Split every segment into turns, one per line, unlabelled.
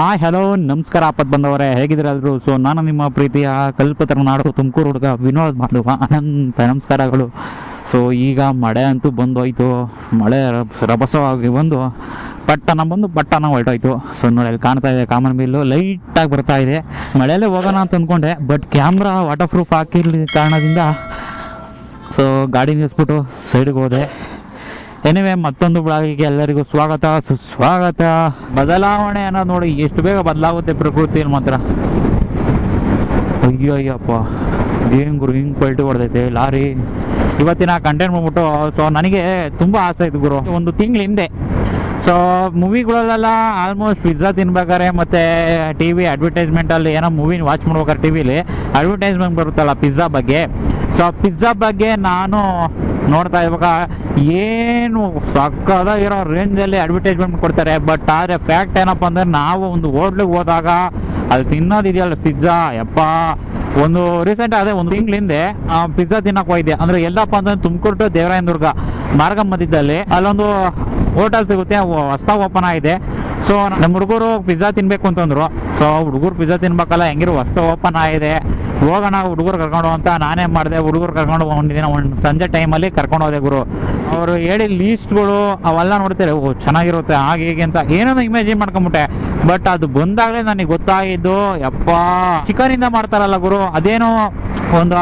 Hi hello ನಮಸ್ಕಾರ, ಆಪತ್ ಬಂದವರೇ. ಹೇಗಿದ್ರಾದ್ರು so ನಾನು ನಿಮ್ಮ ಪ್ರೀತಿಯ ಕಲ್ಪತರ ನಾಡು ತುಮಕೂರು ಹುಡುಗ ವಿನೋದ್ ಮಾಡುವ ಅನಂತ ನಮಸ್ಕಾರಗಳು. ಸೊ ಈಗ ಮಳೆ ಅಂತೂ ಬಂದೋಯ್ತು. ಮಳೆ ರಭಸ- ರಭಸವಾಗಿ ಬಂದು ಪಟ್ಟಣ ಬಂದು ಪಟ್ಟಣ ಹೊರಟೋಯ್ತು. ಸೊ ನೋಡಿ ಅಲ್ಲಿ ಕಾಣ್ತಾ ಇದೆ, ಕಾಮನ್ ಬಿಲ್ಲು ಲೈಟಾಗಿ ಬರ್ತಾ ಇದೆ. ಮಳೆಯಲ್ಲೇ ಹೋಗೋಣ ಅಂತ ಅಂದ್ಕೊಂಡೆ ಬಟ್ ಕ್ಯಾಮ್ರಾ ವಾಟರ್ ಪ್ರೂಫ್ ಹಾಕಿರ್ಲಿ ಕಾರಣದಿಂದ ಸೊ ಗಾಡಿ ನಿಲ್ಲಿಸ್ಬಿಟ್ಟು ಸೈಡ್ಗೆ ಹೋದೆ. ಎನಿವೆ ಮತ್ತೊಂದು ಬ್ಲಾಗಿಗೆ ಎಲ್ಲರಿಗೂ ಸ್ವಾಗತ. ಸುಸ್ವಾಗತ ಬದಲಾವಣೆ ಅನ್ನೋದು ನೋಡಿ ಎಷ್ಟು ಬೇಗ ಬದಲಾಗುತ್ತೆ ಪ್ರಕೃತಿ ಮಾತ್ರ. ಅಯ್ಯೋ, ಅಯ್ಯಪ್ಪ. ಗುರು, ಹಿಂಗೆ ಪಲ್ಟಿ ಹೊಡೆದೈತೆ, ಲಾರಿ. ಇವತ್ತಿನ ಕಂಟೆಂಟ್ ಬಂದ್ಬಿಟ್ಟು ಸೊ ನನಗೆ ತುಂಬ ಆಸೆ ಇತ್ತು ಗುರು. ಒಂದು ತಿಂಗಳ ಹಿಂದೆ. ಸೊ ಮೂವಿಗಳಲ್ಲೆಲ್ಲ ಆಲ್ಮೋಸ್ಟ್ ಪಿಜ್ಜಾ ತಿನ್ಬೇಕಾರೆ ಮತ್ತು ಟಿ ವಿ ಅಡ್ವರ್ಟೈಸ್ಮೆಂಟಲ್ಲಿ ಏನೋ ಮೂವಿನ ವಾಚ್ ಮಾಡ್ಬೇಕಾರೆ ಟಿ ವಿಲಿ ಅಡ್ವರ್ಟೈಸ್ಮೆಂಟ್ ಬರುತ್ತಲ್ಲ ಪಿಜ್ಜಾ ಬಗ್ಗೆ. ಸೊ ಪಿಜ್ಜಾ ಬಗ್ಗೆ ನಾನು ನೋಡ್ತಾ ಇವಾಗ ಏನು ಇರೋ ರೇಂಜಲ್ಲಿ ಅಡ್ವರ್ಟೈಸ್ಮೆಂಟ್ ಕೊಡ್ತಾರೆ. ಬಟ್ ಆದರೆ ಫ್ಯಾಕ್ಟ್ ಏನಪ್ಪ ಅಂದರೆ ನಾವು ಒಂದು ಹೋಟ್ಲಿಗೆ ಹೋದಾಗ ಅಲ್ಲಿ ತಿನ್ನೋದಿದೆಯಲ್ಲ ಪಿಜ್ಜಾ ಯಪ್ಪ, ಒಂದು ರೀಸೆಂಟ್ ಅದೇ ಒಂದು ತಿಂಗಳಿಂದೆ ಪಿಜ್ಜಾ ತಿನ್ನಕ್ಕೆ ಹೋಗಿದ್ದೆ. ಅಂದರೆ ಎಲ್ಲಪ್ಪ ಅಂದ್ರೆ ತುಮಕೂರು ಟು ದೇವರಾಯನ ದುರ್ಗ ಮಾರ್ಗ ಮಧ್ಯದಲ್ಲಿ ಅಲ್ಲೊಂದು ಹೋಟೆಲ್ ಸಿಗುತ್ತೆ ಹೊಸ್ದಾಗಿ ಓಪನ್ ಆಗಿದೆ. ಸೊ ನಮ್ಮ ಹುಡುಗರು ಪಿಜ್ಜಾ ತಿನ್ಬೇಕು ಅಂತಂದ್ರು. ಸೊ ಹುಡುಗರು ಪಿಜ್ಜಾ ತಿನ್ಬೇಕಲ್ಲ ಹೆಂಗಿರು ಹೊಸ್ತು ಓಪನ್ ಆಗಿದೆ. ಹೋಗೋಣ, ಹುಡುಗರು ಕರ್ಕೊಂಡು ಅಂತ ನಾನೇ ಮಾಡಿದೆ. ಹುಡುಗರು ಕರ್ಕೊಂಡು ಒಂದು ದಿನ ಒಂದು ಸಂಜೆ ಟೈಮಲ್ಲಿ ಕರ್ಕೊಂಡು ಹೋದೆ ಗುರು. ಅವರು ಹೇಳಿ ಲೀಸ್ಟ್ಗಳು ಅವೆಲ್ಲ ನೋಡ್ತಾರೆ ಓ, ಚೆನ್ನಾಗಿರುತ್ತೆ, ಹಾಗೆ ಹೀಗೆ ಅಂತ ಏನೇನೋ ಇಮ್ಯಾಜಿನ್ ಮಾಡ್ಕೊಂಬಿಟ್ಟೆ. ಬಟ್ ಅದು ಬಂದಾಗಲೇ ನನಗೆ ಗೊತ್ತಾಗಿದ್ದು, ಯಪ್ಪ, ಚಿಕನಿಂದ ಮಾಡ್ತಾರಲ್ಲ ಗುರು. ಅದೇನೋ ಒಂದು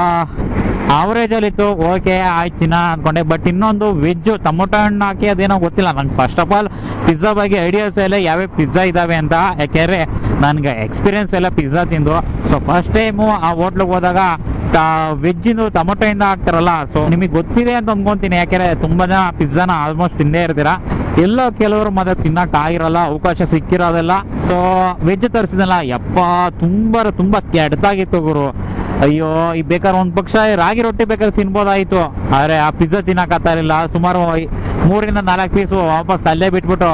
ಆವರೇಜ್ ಅಲ್ಲಿ ಇತ್ತು ಓಕೆ ಆಯ್ತು ತಿನ್ನ ಅನ್ಕೊಂಡೆ. ಬಟ್ ಇನ್ನೊಂದು ವೆಜ್ ಟೊಮೊಟೊ ಹಣ್ಣು ಹಾಕಿ ಅದೇನೋ ಗೊತ್ತಿಲ್ಲ ನಂಗೆ. ಫಸ್ಟ್ ಆಫ್ ಆಲ್ ಪಿಜ್ಜಾ ಬಗ್ಗೆ ಐಡಿಯಾಸ್ ಎಲ್ಲ ಯಾವ್ಯಾವ ಪಿಜ್ಜಾ ಇದಾವೆ ಅಂತ. ಯಾಕೆಂದ್ರೆ ನನಗೆ ಎಕ್ಸ್ಪೀರಿಯನ್ಸ್ ಎಲ್ಲ ಪಿಜ್ಜಾ ತಿಂದು. ಸೊ ಫಸ್ಟ್ ಟೈಮು ಆ ಹೋಟ್ಲಿಗೆ ಹೋದಾಗ ವೆಜ್ಜಿಂದು ಇಂದ ಹಾಕ್ತಾರಲ್ಲ ಸೊ ನಿಮಗೆ ಗೊತ್ತಿದೆ ಅಂತ ಅನ್ಕೊಂತೀನಿ. ಯಾಕೆಂದ್ರೆ ತುಂಬಾ ಜನ ಪಿಜ್ಜಾನ ಆಲ್ಮೋಸ್ಟ್ ತಿಂದೇ ಇರ್ತೀರಾ. ಎಲ್ಲೋ ಕೆಲವರು ಮತ್ತೆ ತಿನ್ನಕ್ ಆಗಿರಲ್ಲ, ಅವಕಾಶ ಸಿಕ್ಕಿರೋದಿಲ್ಲ. ಸೊ ವೆಜ್ ತರಿಸಿದಲ್ಲ ಯಪ್ಪ, ತುಂಬಾ ತುಂಬಾ ಕೆಟ್ಟದಾಗಿತ್ತು ಗುರು. ಅಯ್ಯೋ, ಈ ಬೇಕಾದ್ರೆ ಒಂದು ಪಕ್ಷ ರಾಗಿ ರೊಟ್ಟಿ ಬೇಕಾದ್ರೆ ತಿನ್ಬೋದಾಯ್ತು. ಆದರೆ ಆ ಪಿಜ್ಜಾ ತಿನ್ನಕ್ ಸುಮಾರು ಮೂರರಿಂದ ನಾಲ್ಕು ಪೀಸು ವಾಪಸ್ ಅಲ್ಲೇ ಬಿಟ್ಬಿಟ್ಟು,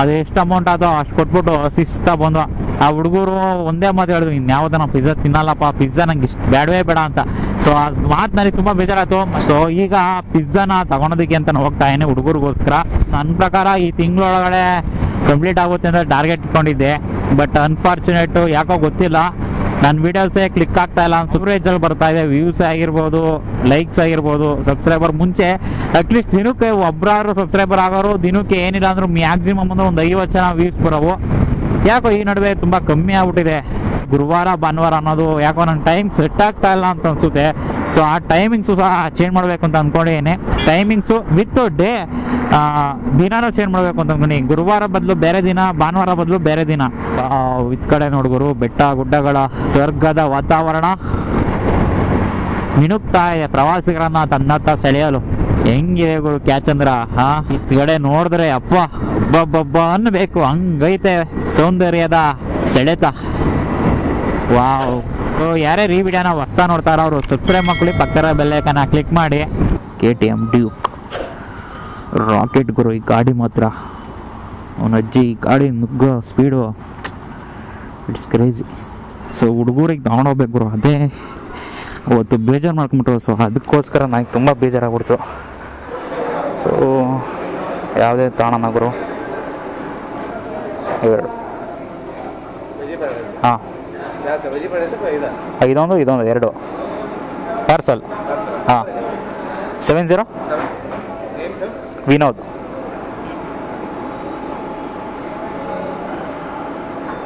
ಅದು ಎಷ್ಟು ಅಮೌಂಟ್ ಆದೋ ಅಷ್ಟು ಕೊಟ್ಬಿಟ್ಟು ಸಿಸ್ತಾ ಬಂದು ಆ ಹುಡುಗರು ಒಂದೇ ಮಾತು ಹೇಳಿದ್ರು ನಾವು ಪಿಜ್ಜಾ ತಿನ್ನಲ್ಲಪ್ಪ ಪಿಜ್ಜಾ ನಂಗೆ ಇಷ್ಟು ಬೇಡವೇ ಬೇಡ ಅಂತ. ಸೊ ಆ ಮಾತು ನನಗೆ ತುಂಬಾ ಬೇಜಾರಾಯ್ತು. ಸೊ ಈಗ ಪಿಜ್ಜಾನ ತಗೊಳೋದಕ್ಕೆ ಅಂತ ನಾನು ಹೋಗ್ತಾ ಇದ್ದೀನಿ ಹುಡುಗರಿಗೋಸ್ಕರ. ನನ್ನ ಪ್ರಕಾರ ಈ ತಿಂಗಳೊಳಗಡೆ ಕಂಪ್ಲೀಟ್ ಆಗುತ್ತೆ ಅಂತ ಟಾರ್ಗೆಟ್ ಇಟ್ಕೊಂಡಿದ್ದೆ. ಬಟ್ ಅನ್ಫಾರ್ಚುನೇಟು ಯಾಕೋ ಗೊತ್ತಿಲ್ಲ. ನನ್ನ ವಿಡಿಯೋಸೇ ಕ್ಲಿಕ್ ಆಗ್ತಾ ಇಲ್ಲ ಸುಪ್ರೇಜಲ್ಲಿ ಬರ್ತಾ ಇದೆ ವ್ಯೂಸ್ ಆಗಿರ್ಬೋದು ಲೈಕ್ಸ್ ಆಗಿರ್ಬೋದು ಸಬ್ಸ್ಕ್ರೈಬರ್ ಮುಂಚೆ ಅಟ್ಲೀಸ್ಟ್ ದಿನಕ್ಕೆ ಒಬ್ಬರಾದ್ರು ಸಬ್ಸ್ಕ್ರೈಬರ್ ಆಗೋರು, ದಿನಕ್ಕೆ ಏನಿಲ್ಲ ಅಂದ್ರೂ ಮ್ಯಾಕ್ಸಿಮಮ್ ಅಂದ್ರೆ ಒಂದು ಐವತ್ತು ಜನ ವ್ಯೂಸ್ ಬರೋವು. ಯಾಕೋ ಈ ನಡುವೆ ತುಂಬಾ ಕಮ್ಮಿ ಆಗ್ಬಿಟ್ಟಿದೆ. ಗುರುವಾರ, ಭಾನುವಾರ ಅನ್ನೋದು ಯಾಕೋ ನನ್ನ ಟೈಮ್ ಸೆಟ್ ಆಗ್ತಾ ಇಲ್ಲ ಅಂತ ಅನ್ಸುತ್ತೆ. ಸೊ ಆ ಟೈಮಿಂಗ್ಸು ಸಹ ಚೇಂಜ್ ಮಾಡಬೇಕು ಅಂತ ಅಂದ್ಕೊಂಡಿದ್ದೀನಿ ಟೈಮಿಂಗ್ಸು ವಿತ್ ಡೇ ದಿನಾನೂ ಚೇಂಜ್ ಮಾಡಬೇಕು ಅಂತ ಅಂದ್ಕೊಂಡು ಗುರುವಾರ ಬದಲು ಬೇರೆ ದಿನ, ಭಾನುವಾರ ಬದಲು ಬೇರೆ ದಿನ. ವಿತ್ ಕಡೆ ನೋಡ್ಗುರು ಬೆಟ್ಟ, ಗುಡ್ಡಗಳ, ಸ್ವರ್ಗದ ವಾತಾವರಣ. ಮಿನುಗ್ತಾ ಇದೆ, ಪ್ರವಾಸಿಗರನ್ನ ತನ್ನತ್ತ ಸೆಳೆಯಲು. ಹೆಂಗಿದೆ ಗುರು ಕ್ಯಾಚಂದ್ರ? ಹಾ, ಇತ್ ಕಡೆ ನೋಡಿದ್ರೆ ಅಪ್ಪ, ಅಬ್ಬಬ್ಬಬ್ಬ ಅನ್ಬೇಕು ಹಂಗೈತೆ ಸೌಂದರ್ಯದ ಸೆಳೆತ. ವಾವ್. ಯಾರೇ ರೀ ವಿಡಿಯೋನ ಹೊಸ್ತಾ ನೋಡ್ತಾರ ಅವರು. ಸಬ್ಸ್ಕ್ರೈಬ್ ಮಾಡ್ಕೊಳ್ಳಿ ಪಕ್ಕದ ಬೆಲ್ಲೈಕನ್ನ ಕ್ಲಿಕ್ ಮಾಡಿ. K T M Duke rocket ಗುರು, ಈ ಗಾಡಿ ಮಾತ್ರ. ಅವನ ಅಜ್ಜಿ, ಈ ಗಾಡಿ ನುಗ್ಗೋ ಸ್ಪೀಡು ಇಟ್ಸ್ ಕ್ರೇಜಿ ಸೊ ಹುಡುಗರಿಗೆ ತಗೊಂಡೋಗ್ಬೇಕು ಗುರು, ಅದೇ. ಅವತ್ತು ಬೇಜಾರು ಮಾಡ್ಕೊಂಬಿಟ್ರು ಸೊ ಅದಕ್ಕೋಸ್ಕರ ನನಗೆ ತುಂಬ ಬೇಜಾರಾಗ್ಬಿಡ್ತು. ಸೊ ಯಾವುದೇ ತಾಣನ ಗುರು? ಹಾಂ. ಇದೊಂದು ಇದೊಂದು ಎರಡು. ಪಾರ್ಸಲ್ ಹಾಂ. Seven zero Vinod.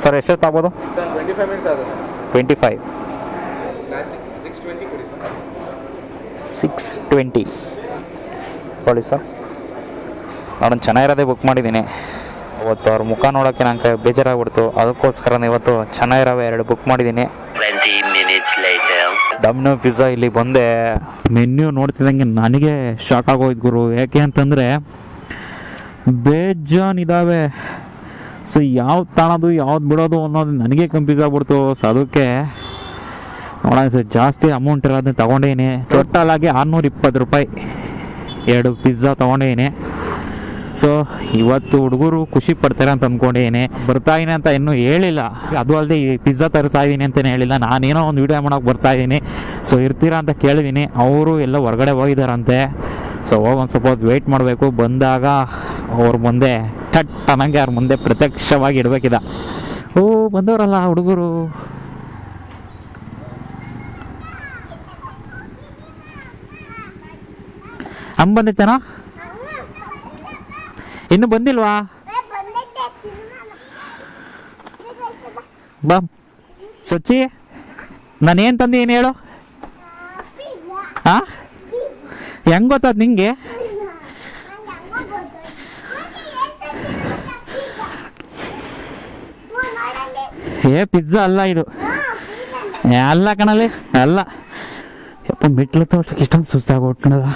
ಸರ್ ಎಷ್ಟೊತ್ತು ಆಗ್ಬೋದು?
ಟ್ವೆಂಟಿ ಫೈವ್ ಸಿಕ್ಸ್ ಟ್ವೆಂಟಿ ಕೊಡಿ ಸರ್
ನಾನು ಚೆನ್ನಾಗಿರೋದೇ ಬುಕ್ ಮಾಡಿದ್ದೀನಿ. ಅವತ್ತು ಅವ್ರ ಮುಖ ನೋಡೋಕೆ ನಂಗೆ ಬೇಜಾರಾಗ್ಬಿಡ್ತು. ಅದಕ್ಕೋಸ್ಕರ ಇವತ್ತು ಚೆನ್ನಾಗಿರೋವೆ ಎರಡು ಬುಕ್ ಮಾಡಿದ್ದೀನಿ.
20 minutes later.
ಡಮ್ನೋ ಪಿಜ್ಜಾ ಇಲ್ಲಿ ಬಂದೆ. ಮೆನ್ಯೂ ನೋಡ್ತಿದ್ದಂಗೆ ನನಗೆ ಶಾಕ್ ಆಗೋಯ್ತು ಗುರು. ಯಾಕೆ ಅಂತಂದರೆ ಬೇಜಾನ್ ಇದ್ದಾವೆ ಸೊ ಯಾವ್ದು ತಾಣೋದು ಯಾವ್ದು ಬಿಡೋದು ಅನ್ನೋದು ನನಗೆ ಕನ್ಫ್ಯೂಸ್ ಆಗ್ಬಿಡ್ತು. ಸೊ ಅದಕ್ಕೆ ನೋಡೋಣ ಸರ್ ಜಾಸ್ತಿ ಅಮೌಂಟ್ ಇರೋದನ್ನ ತೊಗೊಂಡೇನಿ. ಟೋಟಲ್ ಆಗಿ ಆರುನೂರ ಇಪ್ಪತ್ತು ರೂಪಾಯಿ ಎರಡು ಪಿಜ್ಜಾ ತೊಗೊಂಡೇನಿ. ಸೊ ಇವತ್ತು ಹುಡುಗರು ಖುಷಿ ಪಡ್ತಾರೆ ಅಂತ ಅಂದ್ಕೊಂಡೇನೆ ಬರ್ತಾ ಇದೀನಿ ಅಂತ ಇನ್ನೂ ಹೇಳಿಲ್ಲ. ಅದು ಅಲ್ಲದೆ ಈ ಪಿಜ್ಜಾ ತರ್ತಾ ಇದ್ದೀನಿ ಅಂತಲೇ ಹೇಳಿಲ್ಲ. ನಾನೇನೋ ಒಂದು ವೀಡಿಯೋ ಮಾಡೋಕೆ ಬರ್ತಾ ಇದ್ದೀನಿ ಸೊ ಇರ್ತೀರಾ ಅಂತ ಕೇಳಿದ್ದೀನಿ ಅವರು ಎಲ್ಲ ಹೊರಗಡೆ ಹೋಗಿದ್ದಾರಂತೆ ಸೊ ಹೋಗಿ ಒಂದು ಸ್ವಲ್ಪ ಹೊತ್ತು ವೆಯ್ಟ್ ಮಾಡಬೇಕು. ಬಂದಾಗ ಅವ್ರ ಮುಂದೆ ಥಟ್ ಅನ್ನಂಗೆ ಅವ್ರ ಮುಂದೆ ಪ್ರತ್ಯಕ್ಷವಾಗಿ ಇಡಬೇಕಿದ. ಓ, ಬಂದವರಲ್ಲ ಹುಡುಗರು. ಅಮ್ಮ ಬಂದೈತೇನೋ ಇನ್ನು ಬಂದಿಲ್ವಾ? ಬಾ. ಸಚ್ಚಿ ನಾನೇನು ಏನು ಹೇಳು? ಆ? ಹೆಂಗ್ ಗೊತ್ತದ ನಿಂಗೆ? ಏ, ಪಿಜ್ಜಾ ಅಲ್ಲ ಇದು. ಅಲ್ಲ ಕಣಲ್ಲಿ, ಅಲ್ಲ. ಯಪ್ಪ ಮೆಟ್ಲು ತೋಟಕ್ಕೆ ಇಷ್ಟೊಂದು ಸುಸ್ತಾಗ್ಬಿಟ್ನದ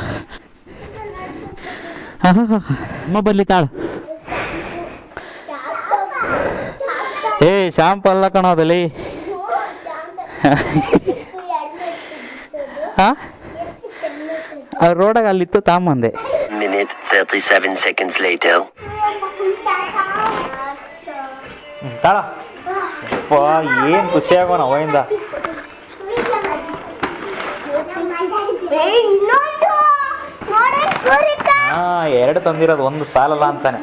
ಅಮ್ಮ ಬರ್ಲಿ ತಾಳ. ಏ ಶಾಂಪು ಅಲ್ಲ ಕಣೋದಲ್ಲಿ ಹಾ? ರೋಡಾಗ ಅಲ್ಲಿತ್ತು ತಾಂಬಂದೆ
Minute 37 seconds later.
ತಾಳ. ಅಪ್ಪ ಏನು ಖುಷಿ ಆಗೋಣ ಏ
ಇನ್ನೊಂದು.
ಹಾ ಎರಡು ತಂದಿರೋದು ಒಂದು ಸಾಲಲ್ಲ ಅಂತಾನೆ.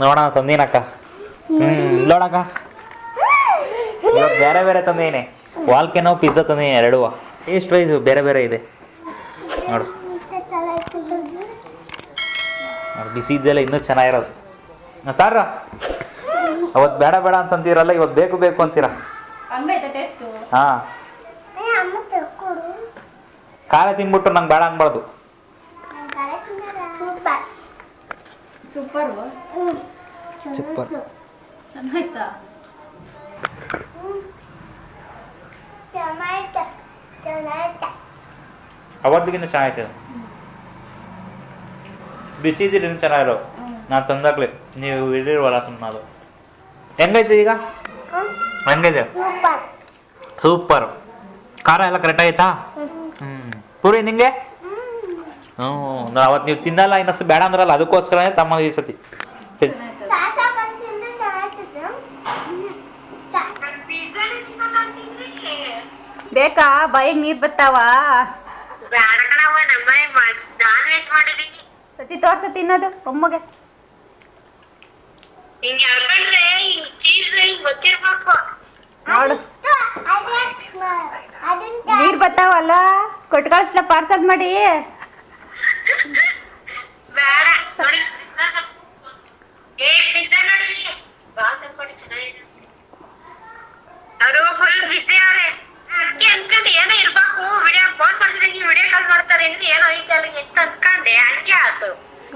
ನೋಡೋಣ ತಂದೀನಕ್ಕ. ಹ್ಮ್ ನೋಡಕ್ಕ. ಬೇರೆ ಬೇರೆ ತಂದೇನೆ ವಾಲ್ಕೆನೋ ಪಿಜ್ಜಾ ತಂದೇನೆ ಎರಡು. ಎಷ್ಟ್ ವೈಸ್ ಬೇರೆ ಬೇರೆ ಇದೆ. ನೋಡು. ಬಿಸಿ ಇದ್ದೆಲ್ಲ ಇನ್ನೂ ಚೆನ್ನಾಗಿರೋದು. ತಾರ ಅವತ್ತು ಬೇಡ ಬೇಡ ಅಂತಂತೀರಲ್ಲ ಇವತ್ತು ಬೇಕು ಬೇಕು ಅಂತೀರ? ಹಾಂ. ಖಾರ ತಿನ್ಬಿಟ್ಟು ನಂಗೆ ಬೇಡ ಅನ್ಬಾರ್ದು.
ಸೂಪರ್.
ಚೆನ್ನಾಯ್ತು
ಅವತ್ತಿಗಿನ್ನೂ ಚೆನ್ನಾಗಿತ್ತು? ಬಿಸಿ ಇದ್ದಿಲ್ಲ ಇನ್ನೂ ಚೆನ್ನಾಗಿರೋ ನಾನು ತಂದಾಗ್ಲಿ. ನೀವು ಇದಿರುವಲ್ಲ ಸುಮ್ಮನೆ ಅದು. ಹೆಂಗೈತೆ ಈಗ? ಹೆಂಗೈತೆ?
ಸೂಪರ್.
ಸೂಪರ್. ಖಾರ ಎಲ್ಲ ಕರೆಕ್ಟ್ ಆಯ್ತಾ ಹ್ಮ್. ಪೂರಿ ನಿಂಗೆ? ಹ್ಮ್ ಅವತ್ ನೀವು ತಿನ್ನಲ್ಲ ಇನ್ನಷ್ಟು ಬೇಡ ಅಂದ್ರಲ್ಲ ಅದಕ್ಕೋಸ್ಕರನೇ ತಮ್ಮ ಈ ಸತಿ.
ಬೇಕಾ? ಬಾಯಿಗೆ ನೀರ್ ಬರ್ತಾವ? ಸತಿ ತೋರ್ಸ ತಿನ್ನೋದು ಒಮ್ಮಗೆ.
ಹಿಂಗ್
ನೋಡು. ನೀರ್ ಬರ್ತಾವಲ್ಲ ಕೊಟ್ಟು ಕಳಿಸ್ಲ ಪಾರ್ಸಲ್ ಮಾಡಿ.
ಏನೋ ಇರ್ಬೇಕು. ವಿಡಿಯೋ ಫೋನ್ ಮಾಡ್ತಿದ್ರೆ ವಿಡಿಯೋ ಕಾಲ್ ಮಾಡ್ತಾರೆ. ಏನೋ ಐತೆ ಅಲ್ಲಿ ಎಷ್ಟು ಅನ್ಕೊಂಡೆ. ಹಂಗೆ ಆತು.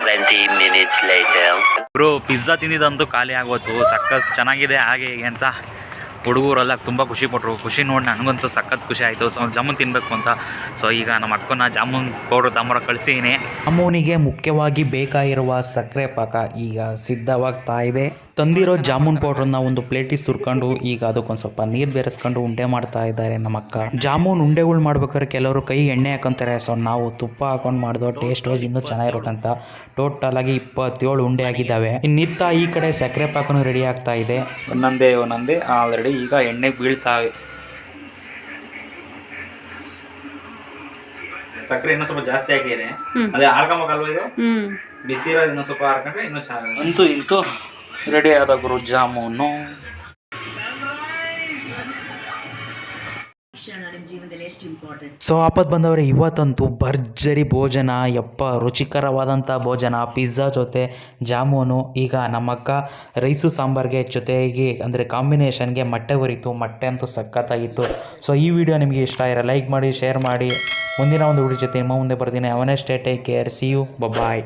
20 ಮಿನಿಟ್ಸ್ later.
ಬ್ರೋ ಪಿಜ್ಜಾ ತಿಂದಿದ್ದಂತೂ ಖಾಲಿ ಆಗೋತು ಸಕ್ಕತ್ ಚೆನ್ನಾಗಿದೆ ಹಾಗೆ ಹೀಗೆ ಅಂತ ಹುಡುಗರೆಲ್ಲ ತುಂಬ ಖುಷಿ ಪಟ್ಟರು ಖುಷಿ ನೋಡಿ ನನಗಂತೂ ಸಖತ್ ಖುಷಿ ಆಯಿತು. ಸೊ ಜಾಮೂನ್ ತಿನ್ನಬೇಕು ಅಂತ. ಸೊ ಈಗ ನಮ್ಮ ಅಕ್ಕನ ಜಾಮೂನ್ ಪೌಡ್ರ್ ತಗೊಂಬರ ಕಳಿಸಿದ್ದೀನಿ
ಜಾಮೂನಿಗೆ ಮುಖ್ಯವಾಗಿ ಬೇಕಾಗಿರುವ ಸಕ್ಕರೆ ಪಾಕ ಈಗ ಸಿದ್ಧವಾಗ್ತಾ ಇದೆ. ತಂದಿರೋ ಜಾಮೂನ್ ಪೌಡ್ರನ್ನ ಒಂದು ಪ್ಲೇಟಿಗೆ ಸುರ್ಕೊಂಡು ಈಗ ಅದಕ್ಕೊಂದು ಸ್ವಲ್ಪ ನೀರು ಬೆರೆಸ್ಕೊಂಡು ಉಂಡೆ ಮಾಡ್ತಾ ಇದ್ದಾರೆ ನಮ್ಮ ಅಕ್ಕ. ಜಾಮೂನ್ ಉಂಡೆಗಳು ಮಾಡ್ಬೇಕಾದ್ರೆ ಕೆಲವರು ಕೈ ಎಣ್ಣೆ ಹಾಕೊಂತಾರೆ. ಸೊ ನಾವು ತುಪ್ಪ ಹಾಕೊಂಡು ಮಾಡಿದೋ ಟೇಸ್ಟ್ ವೈಸ್ ಇನ್ನೂ ಚೆನ್ನಾಗಿರುತ್ತಂತ ಟೋಟಲ್ ಆಗಿ ಇಪ್ಪತ್ತೇಳು ಉಂಡೆ ಆಗಿದ್ದಾವೆ. ಇನ್ನಿತ್ತ ಈ ಕಡೆ ಸಕ್ಕರೆ ಪಾಕನು ರೆಡಿ ಆಗ್ತಾ ಇದೆ.
ಒಂದೊಂದೇ ಒಂದೊಂದೇ ಆಲ್ರೆಡಿ ಈಗ ಎಣ್ಣೆಗೆ ಬೀಳ್ತಾ ಸಕ್ಕರೆ ಇನ್ನೂ ಸ್ವಲ್ಪ ಜಾಸ್ತಿ ಆಗಿದೆ ಅದೇ ಹಾರ್ಕೊಂಬೇಕಲ್ವ ಇದು?
ಹ್ಮ್.
ಬಿಸಿ ಇರೋದು ಇನ್ನೂ ಸ್ವಲ್ಪ ಹಾಕೊಂಡ್ರೆ ಇನ್ನೂ ಚೆನ್ನಾಗಿ ಅಂತೂ ಇಂತೂ ರೆಡಿ ಆದ ಗುರು ಜಾಮೂನು.
ಸೊ ಆಪತ್ ಬಂದವರೆ ಇವತ್ತಂತೂ ಭರ್ಜರಿ ಭೋಜನ ಯಪ್ಪ ರುಚಿಕರವಾದಂಥ ಭೋಜನ ಪಿಜ್ಜಾ ಜೊತೆ ಜಾಮೂನು ಈಗ ನಮ್ಮಕ್ಕ ರೈಸು ಸಾಂಬಾರ್ಗೆ ಜೊತೆಗೆ ಅಂದರೆ ಕಾಂಬಿನೇಷನ್ಗೆ ಮೊಟ್ಟೆ ಉರಿತು ಮೊಟ್ಟೆ ಅಂತೂ ಸಖತ್ತಾಗಿತ್ತು. ಸೊ ಈ ವಿಡಿಯೋ ನಿಮಗೆ ಇಷ್ಟ ಇರೋ ಲೈಕ್ ಮಾಡಿ ಶೇರ್ ಮಾಡಿ. ಮುಂದಿನ ಒಂದು ವಿಡಿಯೋ ಜೊತೆ ನಿಮ್ಮ ಮುಂದೆ ಬರ್ತೀನಿ. ಅವನೇ stay take care see you bye